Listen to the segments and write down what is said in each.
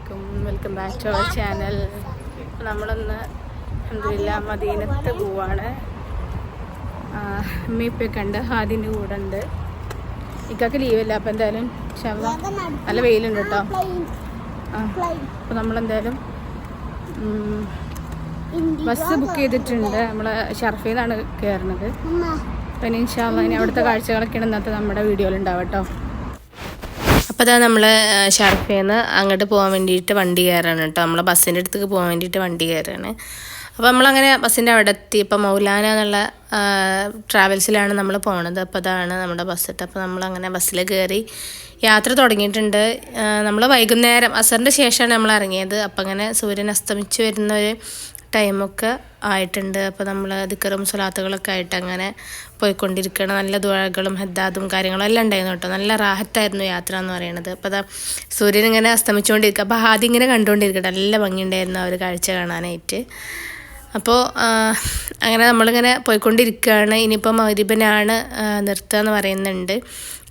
അലൈക്കും welcome back to our channel നമ്മളൊന്ന് അഹമ്മദില്ല മദീനത്ത് പോവാണ്. അമ്മ ഇപ്പം കണ്ട് ഹാദിന്റെ കൂടെ ഉണ്ട്. ഇക്കാക്ക് ലീവല്ല അപ്പം എന്തായാലും ശവ നല്ല വെയിലുണ്ട് കേട്ടോ ആ അപ്പം നമ്മളെന്തായാലും ബസ് ബുക്ക് ചെയ്തിട്ടുണ്ട്. നമ്മൾ ഷർഫീന്നാണ് കയറുന്നത് അപ്പം ഇനി ഇൻഷാല്ല ഇനി അവിടുത്തെ കാഴ്ചകളൊക്കെയാണ് ഇന്നത്തെ നമ്മുടെ വീഡിയോയിൽ ഉണ്ടാവും കേട്ടോ അപ്പോൾ അതാ നമ്മൾ ഷർഫേന്ന് അങ്ങോട്ട് പോകാൻ വേണ്ടിയിട്ട് വണ്ടി കയറാണ് കേട്ടോ. നമ്മൾ ബസ്സിന്റെ അടുത്തേക്ക് പോകാൻ വേണ്ടിയിട്ട് വണ്ടി കയറാണ് അപ്പോൾ നമ്മളങ്ങനെ ബസ്സിന്റെ അവിടെ എത്തി ഇപ്പോൾ മൗലാന എന്നുള്ള ട്രാവൽസിലാണ് നമ്മൾ പോണത്. അപ്പോൾ അതാണ് നമ്മുടെ ബസ് ഇട്ട് അപ്പോൾ നമ്മളങ്ങനെ ബസ്സിൽ കയറി യാത്ര തുടങ്ങിയിട്ടുണ്ട്. നമ്മൾ വൈകുന്നേരം അസറിന്റെ ശേഷമാണ് നമ്മൾ ഇറങ്ങിയത്. അപ്പം അങ്ങനെ സൂര്യൻ അസ്തമിച്ച് വരുന്ന ഒരു ടൈമൊക്കെ ആയിട്ടുണ്ട്. അപ്പോൾ നമ്മൾ ദിക്കറും സ്വലാത്തുകളൊക്കെ ആയിട്ട് അങ്ങനെ പോയിക്കൊണ്ടിരിക്കണം നല്ല ദുഴകളും ഹദ്ദാദും കാര്യങ്ങളും എല്ലാം ഉണ്ടായിരുന്നു കേട്ടോ. നല്ല റാഹത്തായിരുന്നു യാത്ര എന്ന് പറയുന്നത്. അപ്പോൾ അതാ സൂര്യൻ ഇങ്ങനെ അസ്തമിച്ചുകൊണ്ടിരിക്കുക. അപ്പോൾ ആദ്യം ഇങ്ങനെ കണ്ടുകൊണ്ടിരിക്കട്ടെ നല്ല ഭംഗിയുണ്ടായിരുന്നു ആ ഒരു കാഴ്ച കാണാനായിട്ട്. അപ്പോൾ അങ്ങനെ നമ്മളിങ്ങനെ പോയിക്കൊണ്ടിരിക്കുകയാണ്. ഇനിയിപ്പോൾ മൗരിബനാണ് നിർത്തുക എന്ന് പറയുന്നുണ്ട്.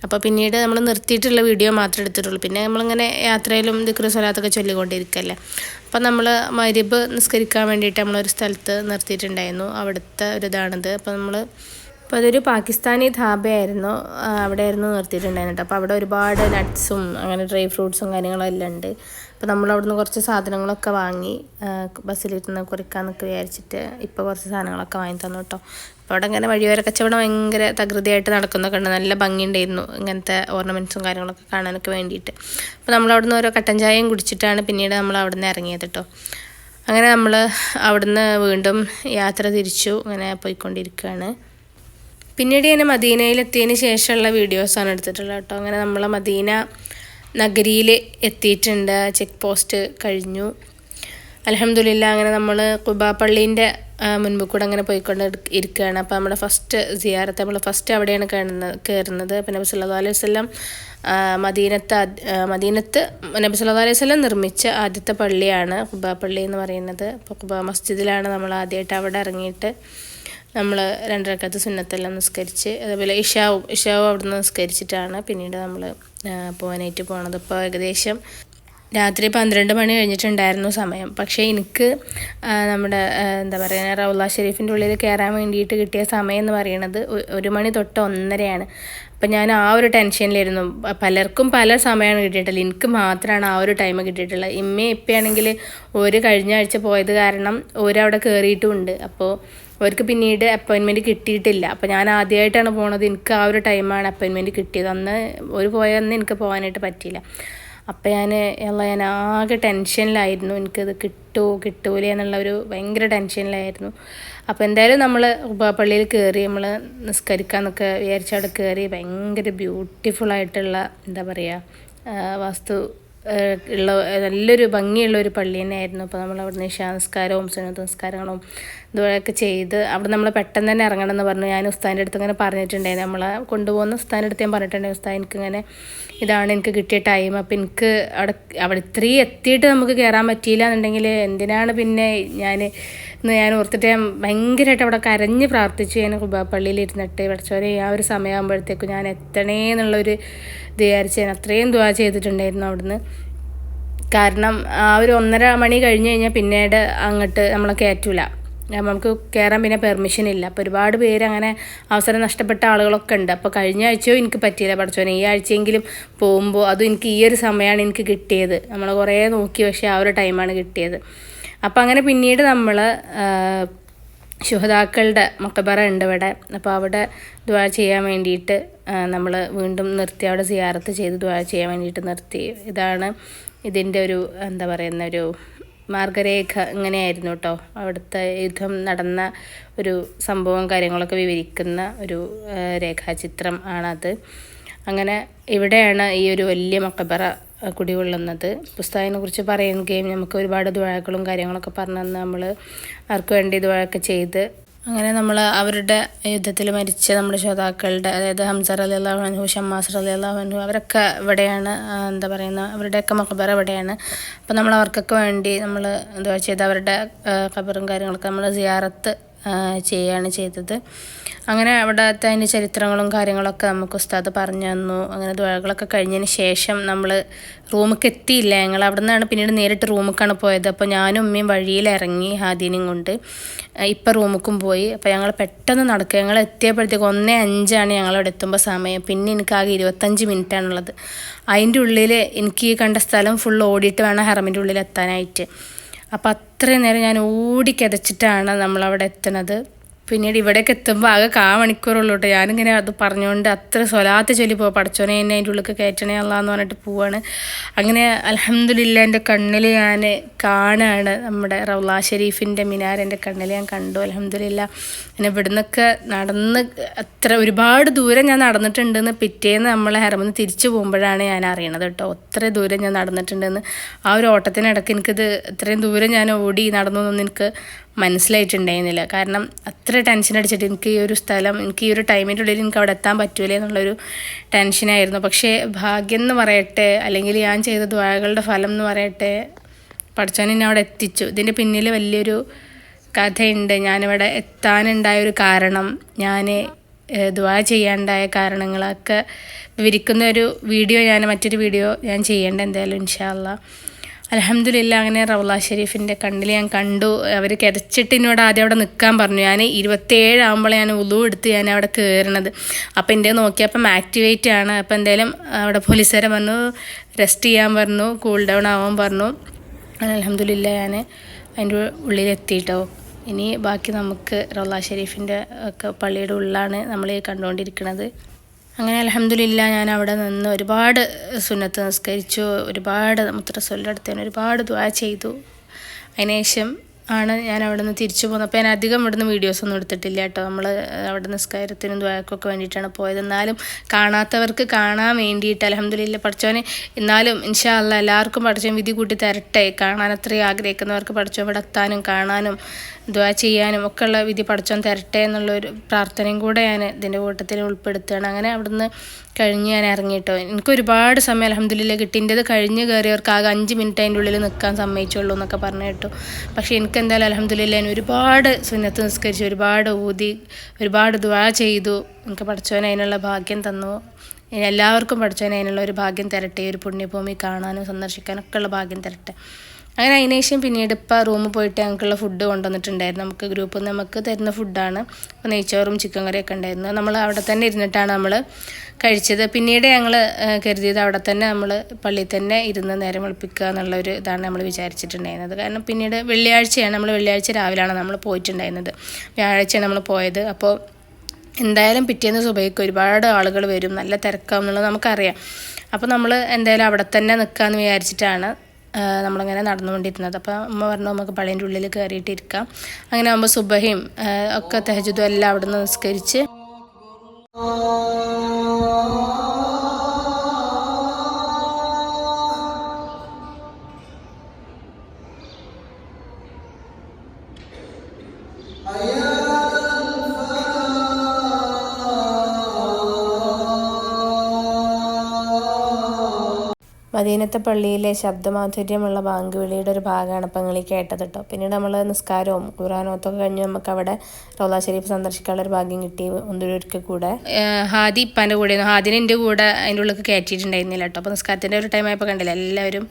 അപ്പോൾ പിന്നീട് നമ്മൾ നിർത്തിയിട്ടുള്ള വീഡിയോ മാത്രമേ എടുത്തിട്ടുള്ളൂ. പിന്നെ നമ്മളിങ്ങനെ യാത്രയിലും ദിക്ര സ്വലാത്തൊക്കെ ചൊല്ലിക്കൊണ്ടിരിക്കല്ലേ. അപ്പം നമ്മൾ മരിബ് നിസ്കരിക്കാൻ വേണ്ടിയിട്ട് നമ്മളൊരു സ്ഥലത്ത് നിർത്തിയിട്ടുണ്ടായിരുന്നു. അവിടുത്തെ ഒരു ഇതാണിത് അപ്പോൾ നമ്മൾ അപ്പോൾ അതൊരു പാകിസ്ഥാനി ധാബയായിരുന്നു. അവിടെ അവിടെയായിരുന്നു നിർത്തിയിട്ടുണ്ടായിരുന്നു അപ്പോൾ അവിടെ ഒരുപാട് നട്ട്സും അങ്ങനെ ഡ്രൈ ഫ്രൂട്ട്സും കാര്യങ്ങളും എല്ലാം ഉണ്ട്. അപ്പോൾ നമ്മൾ അവിടുന്ന് കുറച്ച് സാധനങ്ങളൊക്കെ വാങ്ങി ബസ്സിലിരുന്ന് കുറിക്കാന്നൊക്കെ വിചാരിച്ചിട്ട് ഇപ്പോൾ കുറച്ച് സാധനങ്ങളൊക്കെ വാങ്ങി തന്നു കേട്ടോ. അപ്പോൾ അവിടെ ഇങ്ങനെ വഴിയോര കച്ചവടം ഭയങ്കര തകൃതിയായിട്ട് നടക്കുന്നൊക്കെ ഉണ്ട്. നല്ല ഭംഗിയുണ്ടായിരുന്നു ഇങ്ങനത്തെ ഓർണമെന്റ്സും കാര്യങ്ങളൊക്കെ കാണാനൊക്കെ വേണ്ടിയിട്ട്. അപ്പോൾ നമ്മൾ അവിടുന്ന് ഓരോ കട്ടൻ ചായയും കുടിച്ചിട്ടാണ് പിന്നീട് നമ്മൾ അവിടുന്ന് ഇറങ്ങിയത് കേട്ടോ അങ്ങനെ നമ്മൾ അവിടുന്ന് വീണ്ടും യാത്ര തിരിച്ചു. അങ്ങനെ പോയിക്കൊണ്ടിരിക്കുകയാണ് പിന്നീട് ഞാൻ മദീനയിലെത്തിയതിന് ശേഷമുള്ള വീഡിയോസാണ് എടുത്തിട്ടുള്ളത് കേട്ടോ അങ്ങനെ നമ്മൾ മദീന നഗരിയിൽ എത്തിയിട്ടുണ്ട്. ചെക്ക് പോസ്റ്റ് കഴിഞ്ഞു. അലഹമില്ല അങ്ങനെ നമ്മൾ കുബാപ്പള്ളീന്റെ പള്ളീന്റെ മുൻപ് കൂടെ അങ്ങനെ പോയിക്കൊണ്ട് ഇരിക്ക- ഇരിക്കുകയാണ് അപ്പോൾ നമ്മുടെ ഫസ്റ്റ് സിയാറത്ത് നമ്മൾ ഫസ്റ്റ് അവിടെയാണ് കയറുന്നത് കയറുന്നത് അപ്പം നബി സല്ലാ അലൈഹി വസല്ലം മദീനത്ത് മദീനത്ത് നബി സല്ലാ അലൈഹി വസല്ലം നിർമ്മിച്ച ആദ്യത്തെ പള്ളിയാണ് കുബാ പള്ളി എന്ന് പറയുന്നത്. അപ്പോൾ കുബാ മസ്ജിദിലാണ് നമ്മൾ ആദ്യമായിട്ട് അവിടെ ഇറങ്ങിയിട്ട് നമ്മൾ രണ്ടരക്കത്ത് സുന്നത്തെല്ലാം നിസ്കരിച്ച് അതേപോലെ ഇഷാവും ഇഷാവും അവിടെ നിന്ന് നിസ്കരിച്ചിട്ടാണ് പിന്നീട് നമ്മൾ പോകാനായിട്ട് പോണത്. ഇപ്പോൾ ഏകദേശം രാത്രി പന്ത്രണ്ട് മണി കഴിഞ്ഞിട്ടുണ്ടായിരുന്നു സമയം. പക്ഷേ എനിക്ക് നമ്മുടെ എന്താ പറയുക റൗല ഷെരീഫിന്റെ ഉള്ളിൽ കയറാൻ വേണ്ടിയിട്ട് കിട്ടിയ സമയം എന്ന് പറയുന്നത് ഒരു മണി തൊട്ട് ഒന്നരയാണ്. അപ്പം ഞാൻ ആ ഒരു ടെൻഷനിലായിരുന്നു. പലർക്കും പല സമയമാണ് കിട്ടിയിട്ടുള്ളത്. എനിക്ക് മാത്രമാണ് ആ ഒരു ടൈം കിട്ടിയിട്ടുള്ളത്. ഇമ്മയും ഇപ്പയാണെങ്കിൽ ഒരു കഴിഞ്ഞ ആഴ്ച പോയത് കാരണം ഒരവിടെ കയറിയിട്ടുമുണ്ട് അപ്പോൾ അവർക്ക് പിന്നീട് അപ്പോയിൻമെന്റ് കിട്ടിയിട്ടില്ല. അപ്പോൾ ഞാൻ ആദ്യമായിട്ടാണ് പോണത്. എനിക്ക് ആ ഒരു ടൈമാണ് അപ്പോയിൻമെന്റ് കിട്ടിയത്. അന്ന് ഒരു പോയ അന്ന് എനിക്ക് പോകാനായിട്ട് പറ്റിയില്ല. അപ്പോൾ ഞാൻ ഉള്ള ഞാൻ ആകെ ടെൻഷനിലായിരുന്നു. എനിക്കത് കിട്ടുമോ കിട്ടൂല എന്നുള്ള ഒരു ഭയങ്കര ടെൻഷനിലായിരുന്നു. അപ്പോൾ എന്തായാലും നമ്മൾ പള്ളിയിൽ കയറി നമ്മൾ നിസ്കരിക്കാന്നൊക്കെ വിചാരിച്ച അവിടെ കയറി ഭയങ്കര ബ്യൂട്ടിഫുൾ ആയിട്ടുള്ള എന്താ പറയുക വാസ്തു ഉള്ള നല്ലൊരു ഭംഗിയുള്ള ഒരു പള്ളി തന്നെയായിരുന്നു. അപ്പോൾ നമ്മൾ അവിടെ ഇഷാ നിസ്കാരവും സുന്നത്ത് നിസ്കാരങ്ങളും ഇതുപോലെയൊക്കെ ചെയ്ത് അവിടെ നമ്മൾ പെട്ടെന്ന് തന്നെ ഇറങ്ങണം എന്ന് പറഞ്ഞു. ഞാൻ ഉസ്താന്റെ അടുത്ത് ഇങ്ങനെ പറഞ്ഞിട്ടുണ്ടായിരുന്നു നമ്മളെ കൊണ്ടുപോകുന്ന ഉസ്താന്റെ അടുത്ത് ഞാൻ പറഞ്ഞിട്ടുണ്ടായിരുന്നു എനിക്ക് എനിക്കിങ്ങനെ ഇതാണ് എനിക്ക് കിട്ടിയ ടൈം അപ്പം എനിക്ക് അവിടെ അവിടെ ഇത്രയും എത്തിയിട്ട് നമുക്ക് കയറാൻ പറ്റിയില്ല എന്നുണ്ടെങ്കിൽ എന്തിനാണ് പിന്നെ ഞാൻ ഇന്ന് ഞാൻ ഓർത്തിട്ട് ഞാൻ ഭയങ്കരമായിട്ട് അവിടെ കരഞ്ഞ് പ്രാർത്ഥിച്ചു ഞാൻ കുബാപ്പള്ളിയിൽ ഇരുന്നിട്ട് പഠിച്ചവരെ ആ ഒരു സമയമാകുമ്പോഴത്തേക്കും ഞാൻ എത്തണേ എന്നുള്ളൊരു ഇത് വിചാരിച്ച് ഞാൻ അത്രയും ദുവാ ചെയ്തിട്ടുണ്ടായിരുന്നു അവിടുന്ന്. കാരണം ആ ഒരു ഒന്നര മണി കഴിഞ്ഞ് കഴിഞ്ഞാൽ പിന്നീട് അങ്ങോട്ട് നമ്മളെ കയറ്റൂല നമുക്ക് കയറാൻ പിന്നെ പെർമിഷൻ ഇല്ല. അപ്പോൾ ഒരുപാട് പേര് അങ്ങനെ അവസരം നഷ്ടപ്പെട്ട ആളുകളൊക്കെ ഉണ്ട്. അപ്പോൾ കഴിഞ്ഞ ആഴ്ചയോ എനിക്ക് പറ്റിയില്ല പഠിച്ചോനെ ഈ ആഴ്ചയെങ്കിലും പോകുമ്പോൾ അതും എനിക്ക് ഈ ഒരു സമയമാണ് എനിക്ക് കിട്ടിയത്. നമ്മൾ കുറേ നോക്കി പക്ഷേ ആ ഒരു ടൈമാണ് കിട്ടിയത്. അപ്പോൾ അങ്ങനെ പിന്നീട് നമ്മൾ ശുഹതാക്കളുടെ മക്കബറ ഉണ്ട് ഇവിടെ. അപ്പോൾ അവിടെ ദ്വാ ചെയ്യാൻ വേണ്ടിയിട്ട് നമ്മൾ വീണ്ടും നിർത്തി. അവിടെ സിയാറത്ത് ചെയ്ത് ദ്വാ ചെയ്യാൻ വേണ്ടിയിട്ട് നിർത്തി. ഇതാണ് ഇതിന്റെ ഒരു എന്താ പറയുന്ന ഒരു മാർഗരേഖ ഇങ്ങനെയായിരുന്നു കേട്ടോ അവിടുത്തെ യുദ്ധം നടന്ന ഒരു സംഭവം കാര്യങ്ങളൊക്കെ വിവരിക്കുന്ന ഒരു രേഖാചിത്രം ആണത്. അങ്ങനെ ഇവിടെയാണ് ഈ ഒരു വലിയ മക്കബറ കുടികൊള്ളുന്നത്. പുസ്തകത്തിനെ കുറിച്ച് പറയുകയും നമുക്ക് ഒരുപാട് ദുഴകളും കാര്യങ്ങളൊക്കെ പറഞ്ഞു നമ്മൾ ആർക്ക് വേണ്ടി ദുഴയൊക്കെ ചെയ്ത് അങ്ങനെ നമ്മൾ അവരുടെ യുദ്ധത്തിൽ മരിച്ച നമ്മുടെ ശ്രോതാക്കളുടെ അതായത് ഹംസർ അലി അള്ളാഹു ഷമ്മാസർ അലി അള്ളാഹു അവരൊക്കെ ഇവിടെയാണ് എന്താ പറയുന്നത് അവരുടെയൊക്കെ മക്കബറ ഇവിടെയാണ് അപ്പം നമ്മൾ അവർക്കൊക്കെ വേണ്ടി നമ്മൾ എന്താ ചെയ്ത് അവരുടെ ഖബറും കാര്യങ്ങളൊക്കെ നമ്മൾ സിയാറത്ത് ചെയ്യുകയാണ് ചെയ്തത്. അങ്ങനെ അവിടുത്തെ അതിന്റെ ചരിത്രങ്ങളും കാര്യങ്ങളൊക്കെ നമുക്ക് ഉസ്താദ് പറഞ്ഞു തന്നു. അങ്ങനെ ദ്വാരകളൊക്കെ കഴിഞ്ഞതിന് ശേഷം നമ്മൾ റൂമിലേക്ക് എത്തിയില്ല. ഞങ്ങൾ അവിടെ നിന്നാണ് പിന്നീട് നേരിട്ട് റൂമിലേക്കാണ് പോയത്. അപ്പോൾ ഞാനും ഉമ്മയും വഴിയിൽ ഇറങ്ങി ഹാദീനും കൊണ്ട് ഇപ്പം റൂമിലേക്കും പോയി. അപ്പോൾ ഞങ്ങൾ പെട്ടെന്ന് നടക്കുക. ഞങ്ങൾ എത്തിയപ്പോഴത്തേക്ക് ഒന്നേ അഞ്ചാണ് ഞങ്ങളവിടെ എത്തുമ്പോൾ സമയം. പിന്നെ എനിക്ക് ആകെ ഇരുപത്തഞ്ച് മിനിറ്റാണുള്ളത്. അതിന്റെ ഉള്ളിൽ എനിക്ക് ഈ കണ്ട സ്ഥലം ഫുൾ ഓടിയിട്ട് വേണം ഹെറമിന്റെ ഉള്ളിൽ എത്താനായിട്ട്. അപ്പോൾ അത്രയും നേരം ഞാൻ ഓടി കിതച്ചിട്ടാണ് നമ്മളവിടെ എത്തുന്നത്. പിന്നീട് ഇവിടേക്ക് എത്തുമ്പോൾ ആകെ കാ മണിക്കൂറുള്ളൂ കേട്ടോ ഞാനിങ്ങനെ അത് പറഞ്ഞുകൊണ്ട് അത്ര സ്വലാത്ത് ചൊല്ലി പോകാം പഠിച്ചോനെ എന്നെ അതിന്റെ ഉള്ളിൽ കയറ്റണേ അല്ലാന്ന് പറഞ്ഞിട്ട് പോവാണ്. അങ്ങനെ അലഹമ്മദില്ല എന്റെ കണ്ണിൽ ഞാൻ കാണാണ് നമ്മുടെ റൗലാ ഷെരീഫിന്റെ മിനാർ എന്റെ കണ്ണിൽ ഞാൻ കണ്ടു. അലഹമ്മദില്ല പിന്നെ ഇവിടുന്നൊക്കെ നടന്ന് അത്ര ഒരുപാട് ദൂരം ഞാൻ നടന്നിട്ടുണ്ടെന്ന് പിറ്റേന്ന് നമ്മൾ ഹെറമെന്ന് തിരിച്ചു പോകുമ്പോഴാണ് ഞാൻ അറിയണത് കേട്ടോ. അത്ര ദൂരം ഞാൻ നടന്നിട്ടുണ്ടെന്ന്. ആ ഒരു ഓട്ടത്തിനിടയ്ക്ക് എനിക്കിത് ഇത്രയും ദൂരം ഞാൻ ഓടി നടന്നു എന്നൊന്നും എനിക്ക് മനസ്സിലായിട്ടുണ്ടായിരുന്നില്ല. കാരണം അത്ര ടെൻഷൻ അടിച്ചിട്ട് എനിക്ക് ഈ ഒരു സ്ഥലം എനിക്ക് ഈ ഒരു ടൈമിന്റെ ഉള്ളിൽ എനിക്ക് അവിടെ എത്താൻ പറ്റൂലേ എന്നുള്ളൊരു ടെൻഷനായിരുന്നു പക്ഷേ ഭാഗ്യം എന്ന് പറയട്ടെ അല്ലെങ്കിൽ ഞാൻ ചെയ്ത ദ്വാരകളുടെ ഫലം എന്ന് പറയട്ടെ പഠിച്ചവൻ എന്നെ അവിടെ എത്തിച്ചു. ഇതിന്റെ പിന്നിൽ വലിയൊരു കഥയുണ്ട്. ഞാനിവിടെ എത്താനുണ്ടായൊരു കാരണം ഞാൻ ദ്വാ ചെയ്യാണ്ടായ കാരണങ്ങളൊക്കെ വിവരിക്കുന്ന ഒരു വീഡിയോ ഞാൻ മറ്റൊരു വീഡിയോ ഞാൻ ചെയ്യേണ്ട എന്തായാലും ഇൻഷാല്ല അലഹമ്മദില്ല അങ്ങനെ റൗല ഷെരീഫിന്റെ കണ്ണിൽ ഞാൻ കണ്ടു. അവർ കിതച്ചിട്ട് എന്നോട് ആദ്യം അവിടെ നിൽക്കാൻ പറഞ്ഞു. ഞാൻ ഇരുപത്തേഴ് ആകുമ്പോൾ ഞാൻ ഉളു എടുത്ത് ഞാൻ അവിടെ കയറണത് അപ്പോൾ എന്റെ നോക്കിയപ്പം ആക്ടിവേറ്റ് ആണ്. അപ്പോൾ എന്തായാലും അവിടെ പോലീസുകാരെ പറഞ്ഞു റെസ്റ്റ് ചെയ്യാൻ പറഞ്ഞു കൂൾ ഡൗൺ ആവാൻ പറഞ്ഞു. അലഹമ്മദില്ല ഞാൻ അതിന്റെ ഉള്ളിലെത്തിയിട്ടോ ഇനി ബാക്കി നമുക്ക് റൗല ഷെരീഫിന്റെ ഒക്കെ പള്ളിയുടെ ഉള്ളിലാണ് നമ്മൾ കണ്ടുകൊണ്ടിരിക്കുന്നത് അങ്ങനെ അലഹമ്മദില്ല ഞാൻ അവിടെ നിന്ന് ഒരുപാട് സുന്നത്ത് നിസ്കരിച്ചു ഒരുപാട് മുത്തറസൊല്ലിന്റെ അടുത്ത് ഒരുപാട് ദ്വാ ചെയ്തു. അതിനുശേഷം ആണ് ഞാൻ അവിടെ നിന്ന് തിരിച്ചു പോകുന്നത്. അപ്പോൾ ഞാൻ അധികം ഇവിടുന്ന് വീഡിയോസ് ഒന്നും എടുത്തിട്ടില്ല കേട്ടോ. നമ്മൾ അവിടെ നിസ്കാരത്തിനും ദ്വാരക്കൊക്കെ വേണ്ടിയിട്ടാണ് പോയത്. എന്നാലും കാണാത്തവർക്ക് കാണാൻ വേണ്ടിയിട്ട് അലഹമ്മദില്ല പഠിച്ചവനെ എന്നാലും ഇൻഷാ അല്ല എല്ലാവർക്കും പഠിച്ചവൻ വിധി കൂട്ടി തരട്ടെ. കാണാൻ അത്രയും ആഗ്രഹിക്കുന്നവർക്ക് പഠിച്ചവൻ ഇവിടെ എത്താനും കാണാനും ദ്വാ ചെയ്യാനും ഒക്കെ ഉള്ള വിധി പഠിച്ചോൻ തരട്ടെ എന്നുള്ളൊരു പ്രാർത്ഥനയും കൂടെ ഞാൻ ഇതിന്റെ കൂട്ടത്തിൽ ഉൾപ്പെടുത്തുകയാണ്. അങ്ങനെ അവിടുന്ന് കഴിഞ്ഞ് ഞാൻ ഇറങ്ങിയിട്ടോ എനിക്ക് ഒരുപാട് സമയം അലഹമ്മദില്ല കിട്ടിന്റെത് കഴിഞ്ഞ് കയറിയവർക്ക് ആകെ അഞ്ച് മിനിറ്റ് അതിന്റെ ഉള്ളിൽ നിൽക്കാൻ സമ്മതിച്ചുള്ളൂ എന്നൊക്കെ പറഞ്ഞു കേട്ടു. പക്ഷേ എനിക്ക് എന്തായാലും അലഹമ്മദില്ല ഞാൻ ഒരുപാട് സുന്നത്ത് നിസ്കരിച്ചു ഒരുപാട് ഊതി ഒരുപാട് ദ്വാ ചെയ്തു. എനിക്ക് പഠിച്ചവൻ അതിനുള്ള ഭാഗ്യം തന്നു. എല്ലാവർക്കും പഠിച്ചവൻ അതിനുള്ള ഒരു ഭാഗ്യം തരട്ടെ ഒരു പുണ്യഭൂമി കാണാനും സന്ദർശിക്കാനും ഒക്കെ ഉള്ള ഭാഗ്യം തരട്ടെ. അങ്ങനെ അതിനുശേഷം പിന്നീട് ഇപ്പോൾ റൂമിൽ പോയിട്ട് ഞങ്ങൾക്കുള്ള ഫുഡ് കൊണ്ടുവന്നിട്ടുണ്ടായിരുന്നു. നമുക്ക് ഗ്രൂപ്പിൽ നിന്ന് നമുക്ക് തരുന്ന ഫുഡാണ്. അപ്പോൾ നെയ്ച്ചോറും ചിക്കൻ കറിയൊക്കെ ഉണ്ടായിരുന്നു. നമ്മൾ അവിടെ തന്നെ ഇരുന്നിട്ടാണ് നമ്മൾ കഴിച്ചത്. പിന്നീട് ഞങ്ങൾ കരുതിയത് അവിടെ തന്നെ നമ്മൾ പള്ളിയിൽ തന്നെ ഇരുന്ന് നേരം വെളുപ്പിക്കുക എന്നുള്ളൊരു ഇതാണ് നമ്മൾ വിചാരിച്ചിട്ടുണ്ടായിരുന്നത്. കാരണം പിന്നീട് വെള്ളിയാഴ്ചയാണ് നമ്മൾ വെള്ളിയാഴ്ച രാവിലെയാണ് നമ്മൾ പോയിട്ടുണ്ടായിരുന്നത്. വ്യാഴാഴ്ചയാണ് നമ്മൾ പോയത്. അപ്പോൾ എന്തായാലും പിറ്റേന്ന് സുബൈക്ക് ഒരുപാട് ആളുകൾ വരും. നല്ല തിരക്കാവും എന്നുള്ളത് നമുക്കറിയാം. അപ്പോൾ നമ്മൾ എന്തായാലും അവിടെ തന്നെ നിൽക്കാമെന്ന് വിചാരിച്ചിട്ടാണ് നമ്മളിങ്ങനെ നടന്നുകൊണ്ടിരുന്നത്. അപ്പോൾ അമ്മ പറഞ്ഞു നമുക്ക് പള്ളീന്റെ ഉള്ളിൽ കയറിയിട്ടിരിക്കാം അങ്ങനെ ആകുമ്പോൾ സുബഹയും ഒക്കെ തെഹജുദും എല്ലാം അവിടെ നിന്ന് നിസ്കരിച്ച് മദീനത്തെ പള്ളിയിലെ ശബ്ദമാധുര്യമുള്ള ബാങ്ക് വിളിയുടെ ഒരു ഭാഗമാണ് ഇപ്പം നിങ്ങൾ കേട്ടത് കേട്ടോ പിന്നീട് നമ്മൾ നിസ്കാരവും ഖുറാനോത്തൊക്കെ കഴിഞ്ഞ് നമുക്ക് അവിടെ റൗല ഷരീഫ് സന്ദർശിക്കാനുള്ള ഒരു ഭാഗ്യം കിട്ടി ഒന്നൊരിക്കൽ കൂടെ. ഹാദി ഇപ്പാന്റെ കൂടെ ഹാദിനെ എന്റെ കൂടെ അതിന്റെ ഉള്ളിൽ കയറ്റിയിട്ടുണ്ടായിരുന്നില്ല കേട്ടോ അപ്പോൾ നിസ്കാരത്തിന്റെ ഒരു ടൈം ആയപ്പോൾ കണ്ടില്ല? എല്ലാവരും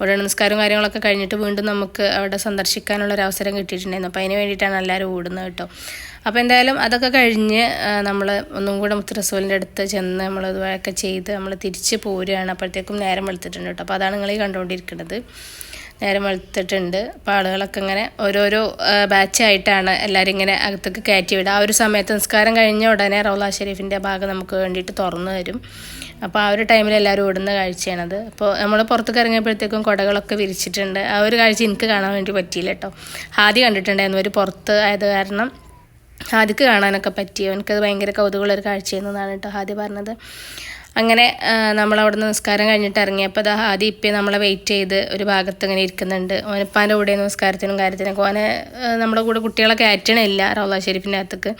അവിടെ നമസ്കാരം കാര്യങ്ങളൊക്കെ കഴിഞ്ഞിട്ട് വീണ്ടും നമുക്ക് അവിടെ സന്ദർശിക്കാനുള്ള ഒരു അവസരം കിട്ടിയിട്ടുണ്ടായിരുന്നു. അപ്പോൾ അതിന് വേണ്ടിയിട്ടാണ് എല്ലാവരും ഓടുന്നത് കേട്ടോ. അപ്പോൾ എന്തായാലും അതൊക്കെ കഴിഞ്ഞ് നമ്മൾ ഒന്നും കൂടെ മുത്തറസൂലിന്റെ അടുത്ത് ചെന്ന് നമ്മൾ ഇതുവരെയൊക്കെ ചെയ്ത് നമ്മൾ തിരിച്ച് പോരുകയാണ്. അപ്പോഴത്തേക്കും നേരം വെളുത്തിട്ടുണ്ട് കേട്ടോ. അപ്പോൾ അതാണ് നിങ്ങൾ കണ്ടുകൊണ്ടിരിക്കുന്നത്. നേരം വെളുത്തിട്ടുണ്ട്. അപ്പോൾ ആളുകളൊക്കെ ഇങ്ങനെ ഓരോരോ ബാച്ചായിട്ടാണ് എല്ലാവരും ഇങ്ങനെ അകത്തേക്ക് കയറ്റി വിടുക. ആ ഒരു സമയത്ത് നിസ്കാരം കഴിഞ്ഞ ഉടനെ റൗല ഷെരീഫിന്റെ ഭാഗം നമുക്ക് വേണ്ടിയിട്ട് തുറന്നു തരും. അപ്പോൾ ആ ഒരു ടൈമിൽ എല്ലാവരും ഓടുന്ന കാഴ്ചയാണത് അപ്പോൾ നമ്മൾ പുറത്തേക്ക് ഇറങ്ങിയപ്പോഴത്തേക്കും കുടകളൊക്കെ വിരിച്ചിട്ടുണ്ട്. ആ ഒരു കാഴ്ച എനിക്ക് കാണാൻ വേണ്ടി പറ്റിയില്ല കേട്ടോ ആദ്യം കണ്ടിട്ടുണ്ടായിരുന്നു ഒരു പുറത്ത് ആയത് കാരണം ആദ്യക്ക് കാണാനൊക്കെ പറ്റി. അവനക്കത് ഭയങ്കര കൗതുകമുള്ളൊരു കാഴ്ചയെന്നാണ് കേട്ടോ ആദ്യം പറഞ്ഞത്. അങ്ങനെ നമ്മൾ അവിടെ നിന്ന് നിസ്കാരം കഴിഞ്ഞിട്ട് ഇറങ്ങിയപ്പോൾ അത് ആദ്യം ഇപ്പം നമ്മളെ വെയിറ്റ് ചെയ്ത് ഒരു ഭാഗത്ത് ഇങ്ങനെ ഇരിക്കുന്നുണ്ട്. ഓനപ്പാന്റെ കൂടെ നിസ്കാരത്തിനും കാര്യത്തിനൊക്കെ. ഓനെ നമ്മുടെ കൂടെ കുട്ടികളെ കയറ്റണില്ല റൗല ഷെരീഫിന്റെ അകത്തേക്ക്.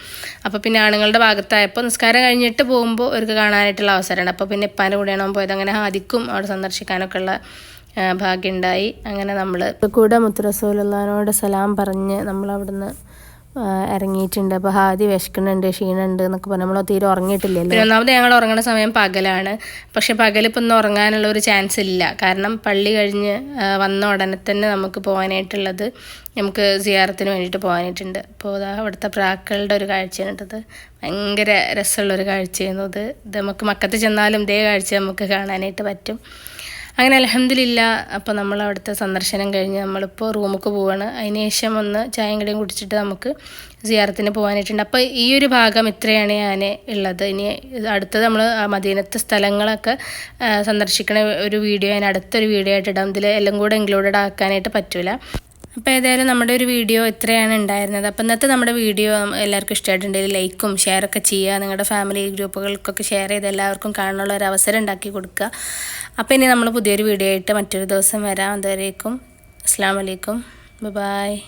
അപ്പോൾ പിന്നെ ആണുങ്ങളുടെ ഭാഗത്തായപ്പോൾ നിസ്കാരം കഴിഞ്ഞിട്ട് പോകുമ്പോൾ അവർക്ക് കാണാനായിട്ടുള്ള അവസരമുണ്ട് അപ്പോൾ പിന്നെ ഇപ്പാന്റെ കൂടെയാണ് അവൻ പോയത്. അങ്ങനെ ആദിക്കും അവിടെ സന്ദർശിക്കാനൊക്കെ ഉള്ള ഭാഗ്യമുണ്ടായി അങ്ങനെ നമ്മൾ കൂടെ മുത്തുറസൂലുള്ളഹാനോട് സലാം പറഞ്ഞ് ആ, ഇറങ്ങിയിട്ടുണ്ട്. അപ്പോൾ ഹാദി വിശക്കുന്നുണ്ട് ക്ഷീണുണ്ട് എന്നൊക്കെ പറഞ്ഞാൽ നമ്മൾ തീരെ ഉറങ്ങിയിട്ടില്ലല്ലോ? ഒന്നാമത് ഞങ്ങൾ ഉറങ്ങുന്ന സമയം പകലാണ്. പക്ഷെ പകലിപ്പോൾ ഒന്നും ഉറങ്ങാനുള്ള ഒരു ചാൻസ് ഇല്ല. കാരണം പള്ളി കഴിഞ്ഞ് വന്ന ഉടനെ തന്നെ നമുക്ക് പോകാനായിട്ടുള്ളത് നമുക്ക് സിയാറത്തിന് വേണ്ടിയിട്ട് പോകാനായിട്ടുണ്ട്. അപ്പോൾ അതാ അവിടുത്തെ പ്രാക്കളുടെ ഒരു കാഴ്ചയാണ് കേട്ടത്. ഭയങ്കര രസമുള്ളൊരു കാഴ്ചയായിരുന്നു ഇത് നമുക്ക് മക്കത്ത് ചെന്നാലും ഇതേ കാഴ്ച നമുക്ക് കാണാനായിട്ട് പറ്റും. അങ്ങനെ അലഹമില്ല അപ്പോൾ നമ്മൾ അവിടുത്തെ സന്ദർശനം കഴിഞ്ഞ് നമ്മളിപ്പോൾ റൂമുക്ക് പോവാണ്. അതിന് ശേഷം ഒന്ന് ചായയും കടയും കുടിച്ചിട്ട് നമുക്ക് സിയാറത്തിന് പോകാനായിട്ടുണ്ട് അപ്പോൾ ഈ ഒരു ഭാഗം ഇത്രയാണ് ഞാൻ ഉള്ളത്. ഇനി അടുത്തത് നമ്മൾ മദീനത്തെ സ്ഥലങ്ങളൊക്കെ സന്ദർശിക്കണ ഒരു വീഡിയോ ഞാൻ അടുത്തൊരു വീഡിയോ ആയിട്ട് ഇടാം. ഇതിൽ എല്ലാം കൂടെ ഇൻക്ലൂഡഡ് ആക്കാനായിട്ട് പറ്റൂല. അപ്പോൾ ഏതായാലും നമ്മുടെ ഒരു വീഡിയോ ഇത്രയാണ് ഉണ്ടായിരുന്നത്. അപ്പോൾ ഇന്നത്തെ നമ്മുടെ വീഡിയോ എല്ലാവർക്കും ഇഷ്ടമായിട്ടുണ്ടെങ്കിൽ ലൈക്കും ഷെയറൊക്കെ ചെയ്യുക. നിങ്ങളുടെ ഫാമിലി ഗ്രൂപ്പുകൾക്കൊക്കെ ഷെയർ ചെയ്ത് എല്ലാവർക്കും കാണാനുള്ള ഒരു അവസരം ഉണ്ടാക്കി കൊടുക്കുക. അപ്പോൾ ഇനി നമ്മൾ പുതിയൊരു വീഡിയോ ആയിട്ട് മറ്റൊരു ദിവസം വരാം. അതുവരേക്കും അസ്സാം വലൈക്കും ബൈ.